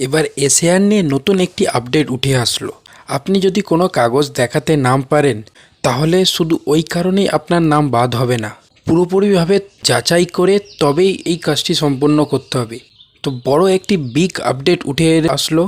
এবার এশিয়ার নিয়ে নতুন একটি আপডেট উঠে আসলো। আপনি যদি কোনো কাগজ দেখাতে নাম পারেন, তাহলে শুধু ওই কারণেই আপনার নাম বাদ হবে না। পুরোপুরিভাবে যাচাই করে তবেই এই কাজটি সম্পন্ন করতে হবে। তো বড় একটি বিগ আপডেট উঠে আসলো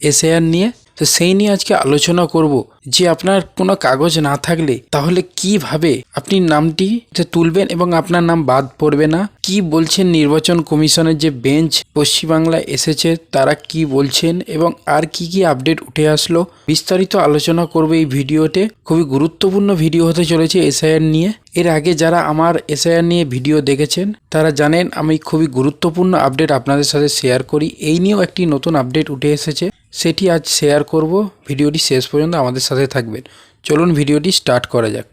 এশিয়ান নিয়ে। তো সেই নিয়ে আজকে আলোচনা করব যে আপনার কোনো কাগজ না থাকলে তাহলে কীভাবে আপনি নামটি তুলবেন এবং আপনার নাম বাদ পড়বে না? কি বলছেন নির্বাচন কমিশনের যে বেঞ্চ পশ্চিমবাংলায় এসেছে, তারা কি বলছেন এবং আর কি কি আপডেট উঠে আসলো? বিস্তারিত আলোচনা করব এই ভিডিওতে। খুবই গুরুত্বপূর্ণ ভিডিও হতে চলেছে এসআইআর নিয়ে। এর আগে যারা আমার এসআইআর নিয়ে ভিডিও দেখেছেন, তারা জানেন আমি খুবই গুরুত্বপূর্ণ আপডেট আপনাদের সাথে শেয়ার করি। এই নিয়েও একটি নতুন আপডেট উঠে এসেছে। সেটি আজ শেয়ার করব। ভিডিওটি শেষ পর্যন্ত আমাদের সাথে থাকবেন। চলুন ভিডিওটি স্টার্ট করা যাক।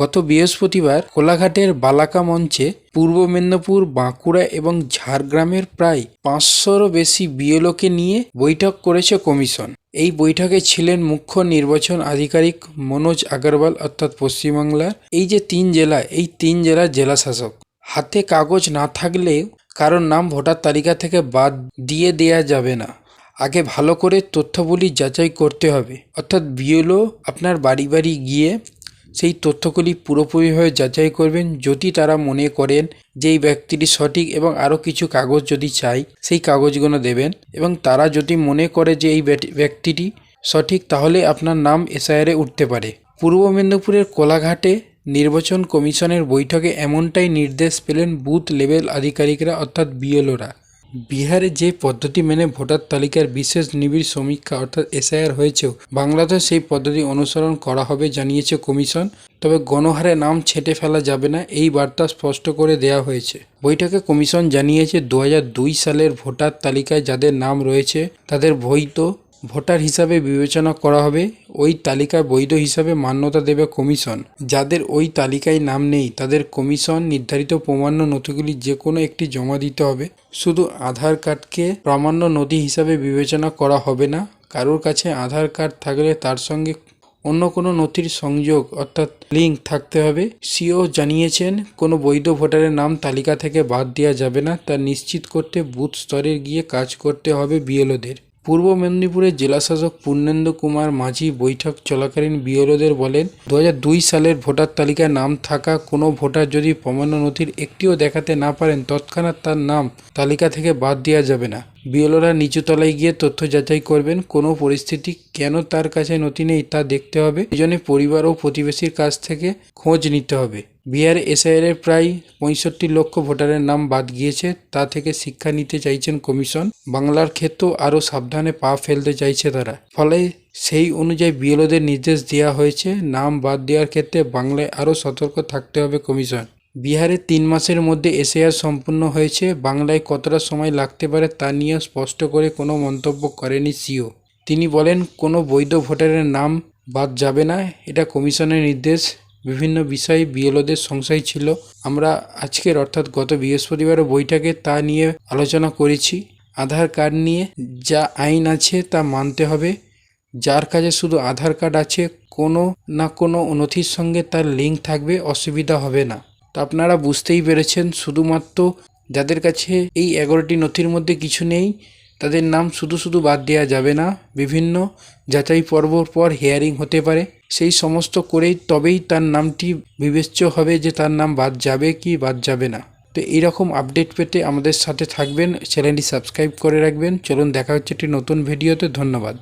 গত বৃহস্পতিবার কোলাঘাটের বালাকা মঞ্চে পূর্ব মেদিনীপুর, বাঁকুড়া এবং ঝাড়গ্রামের প্রায় পাঁচশোরও বেশি বিএলওকে নিয়ে বৈঠক করেছে কমিশন। এই বৈঠকে ছিলেন মুখ্য নির্বাচন আধিকারিক মনোজ আগরওয়াল অর্থাৎ পশ্চিমবাংলার এই যে তিন জেলা, এই তিন জেলার জেলা শাসক। হাতে কাগজ না থাকলেও কারোর নাম ভোটার তালিকা থেকে বাদ দিয়ে দেয়া যাবে না। আগে ভালো করে তথ্যগুলি যাচাই করতে হবে। অর্থাৎ বিএলও আপনার বাড়ি বাড়ি গিয়ে সেই তথ্যগুলি পুরোপুরিভাবে যাচাই করবেন। যদি তারা মনে করেন যে এই ব্যক্তিটি সঠিক এবং আরও কিছু কাগজ যদি চাই, সেই কাগজগুলো দেবেন। এবং তারা যদি মনে করে যে এই ব্যক্তি- ব্যক্তিটি সঠিক, তাহলে আপনার নাম এসআইআরে উঠতে পারে। পূর্ব মেদিনীপুরের কোলাঘাটে নির্বাচন কমিশনের বৈঠকে এমনটাই নির্দেশ পেলেন বুথ লেভেল আধিকারিকরা, অর্থাৎ বিএলওরা। বিহারে যে পদ্ধতি মেনে ভোটার তালিকার বিশেষ নিবিড় সমীক্ষা, অর্থাৎ এসআইআর হয়েছেও বাংলাদেশ সেই পদ্ধতি অনুসরণ করা হবে জানিয়েছে কমিশন। তবে গণহারে নাম ছেঁটে ফেলা যাবে না, এই বার্তা স্পষ্ট করে দেওয়া হয়েছে। বৈঠকে কমিশন জানিয়েছে, দু হাজার দুই সালের ভোটার তালিকায় যাদের নাম রয়েছে, তাদের বৈধ ভোটার হিসাবে বিবেচনা করা হবে। ওই তালিকায় বৈধ হিসাবে মান্যতা দেবে কমিশন। যাদের ওই তালিকায় নাম নেই, তাদের কমিশন নির্ধারিত প্রমাণ্য নথিগুলি যে কোনো একটি জমা দিতে হবে। শুধু আধার কার্ডকে প্রামাণ্য নথি হিসাবে বিবেচনা করা হবে না। কারোর কাছে আধার কার্ড থাকলে তার সঙ্গে অন্য কোনো নথির সংযোগ অর্থাৎ লিঙ্ক থাকতে হবে। সিও জানিয়েছেন, কোনো বৈধ ভোটারের নাম তালিকা থেকে বাদ দেওয়া যাবে না। তা নিশ্চিত করতে বুথ স্তরে গিয়ে কাজ করতে হবে বিএলওদের। পূর্ব মেদিনীপুরের জেলাশাসক পূর্ণেন্দ্র কুমার মাঝি বৈঠক চলাকালীন বিএলওদের বলেন দু দুই সালের ভোটার তালিকায় নাম থাকা কোনো ভোটার যদি প্রমাণ্য নথির একটিও দেখাতে না পারেন, তৎক্ষণাৎ তার নাম তালিকা থেকে বাদ দেওয়া যাবে না। বিএলওরা নিচু তলায় গিয়ে তথ্য যাচাই করবেন কোনো পরিস্থিতি কেন তার কাছে নথি নেই তা দেখতে হবে। এজন্য পরিবার ও প্রতিবেশীর কাছ থেকে খোঁজ নিতে হবে। বিহারে এসআইআর এর প্রায় পঁয়ষট্টি লক্ষ ভোটারের নাম বাদ গিয়েছে, তা থেকে শিক্ষা নিতে চাইছেন কমিশন। বাংলার ক্ষেত্রেও আরও সাবধানে পা ফেলতে চাইছে তারা। ফলে সেই অনুযায়ী বিএলওদের নির্দেশ দেওয়া হয়েছে, নাম বাদ দেওয়ার ক্ষেত্রে বাংলায় আরও সতর্ক থাকতে হবে কমিশন। বিহারে তিন মাসের মধ্যে এসআইআর সম্পূর্ণ হয়েছে। বাংলায় কতটা সময় লাগতে পারে তা নিয়ে স্পষ্ট করে কোনো মন্তব্য করেনি সিও। তিনি বলেন, কোনো বৈধ ভোটারের নাম বাদ যাবে না, এটা কমিশনের নির্দেশ। বিভিন্ন বিষয়ে বিএলওদের সংশয় ছিল। আমরা আজকের অর্থাৎ গত বৃহস্পতিবার বৈঠকে তা নিয়ে আলোচনা করেছি। আধার কার্ড নিয়ে যা আইন আছে তা মানতে হবে। যার কাছে শুধু আধার কার্ড আছে, কোনো না কোনো নথির সঙ্গে তার লিঙ্ক থাকবে, অসুবিধা হবে না। আপনারা বুঝতেই পেরেছেন। শুধুমাত্র যাদের কাছে এই এগারোটি নথির মধ্যে কিছু নেই, তাদের নাম শুধু শুধু বাদ দেওয়া যাবে না। বিভিন্ন যাচাই পর্বর পর হিয়ারিং হতে পারে। সেই সমস্ত করেই তবেই তার নামটি বিবেচ্য হবে যে তার নাম বাদ যাবে কি বাদ যাবে না। তো এইরকম আপডেট পেতে আমাদের সাথে থাকবেন। চ্যানেলটি সাবস্ক্রাইব করে রাখবেন। চলুন দেখা হচ্ছে একটি নতুন ভিডিওতে। ধন্যবাদ।